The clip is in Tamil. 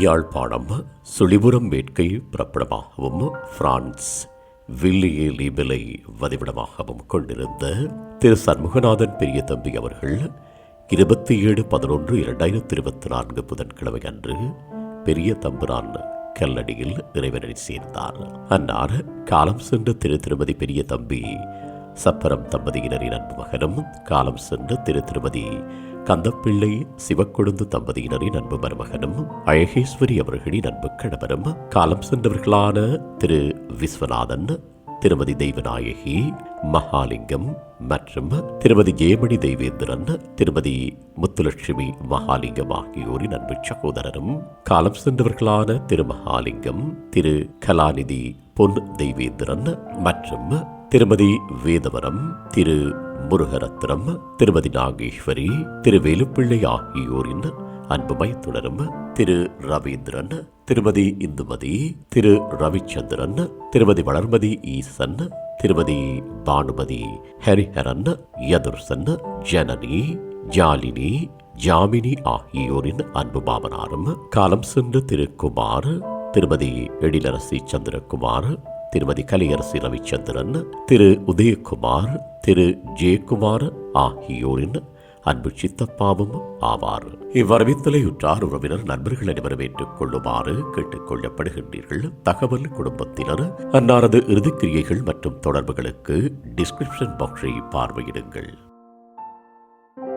யாழ்ப்பாணம் சுழிபுரம் வேட்கை புறப்படமாகவும் பிரான்ஸ் வில்லியே லீபிலை வதிவிடமாகவும் கொண்டிருந்த திரு சண்முகநாதன் பெரிய தம்பி அவர்கள் இருபத்தி ஏழு பதினொன்று இரண்டாயிரத்தி இருபத்தி நான்கு புதன்கிழமை அன்று பெரிய தம்புரான் கல்லடியில் இறைவனை சேர்ந்தார். அன்னார் காலம் சென்ற திரு திருமதி பெரிய தம்பி சப்பரம் தம்பதியினரின் அன்பு மகனும் காலம் சென்ற திரு திருமதி கந்தப்பிள்ளை சிவக்கொழுந்து தம்பதியினரின் அன்பு மருமகனும் அழகேஸ்வரி அவர்களின் அன்பு கணவரும் காலம் சென்றவர்களான திரு விஸ்வநாதன் திருமதி தெய்வநாயகி மகாலிங்கம் மற்றும் திருமதி ஜெயமணி தெய்வேந்திரன் திருமதி முத்துலட்சுமி மகாலிங்கம் ஆகியோரின் அன்பு சகோதரரும் காலம் சென்றவர்களான திரு மகாலிங்கம் திரு கலாநிதி பொன் தெய்வேந்திரன் மற்றும் திருமதி வேதவரம் திரு முருகரத்னம் திருமதி நாகேஸ்வரி திரு வேலுப்பிள்ளை ஆகியோரின் அன்புமை தொடரும் திரு ரவீந்திரன் திருமதி இந்துமதி திரு ரவிச்சந்திரன் திருமதி வளர்மதி ஈசன் திருமதி பானுமதி ஹரிஹரன் யதுர்சன் ஜனனி ஜாலினி ஜாமினி ஆகியோரின் அன்பு மாமனாரும் காலம் சென்ற திரு குமார் திருமதி எழிலரசி சந்திரகுமார் திருமதி கலியரசி ரவிச்சந்திரன் திரு உதயகுமார் திரு ஜெயக்குமார் ஆகியோரின் அன்பு சித்தப்பாவும் ஆவார். இவ்வரவித்தலையுற்றார் உறவினர் நண்பர்கள் அனைவரும் ஏற்றுக் கொள்ளுமாறு கேட்டுக் கொள்ளப்படுகின்றீர்கள். தகவல் குடும்பத்தினர் அன்னாரது இறுதிக்கிரியைகள் மற்றும் தொடர்புகளுக்கு டிஸ்கிரிப்ஷன் பாக்ஸை பார்வையிடுங்கள்.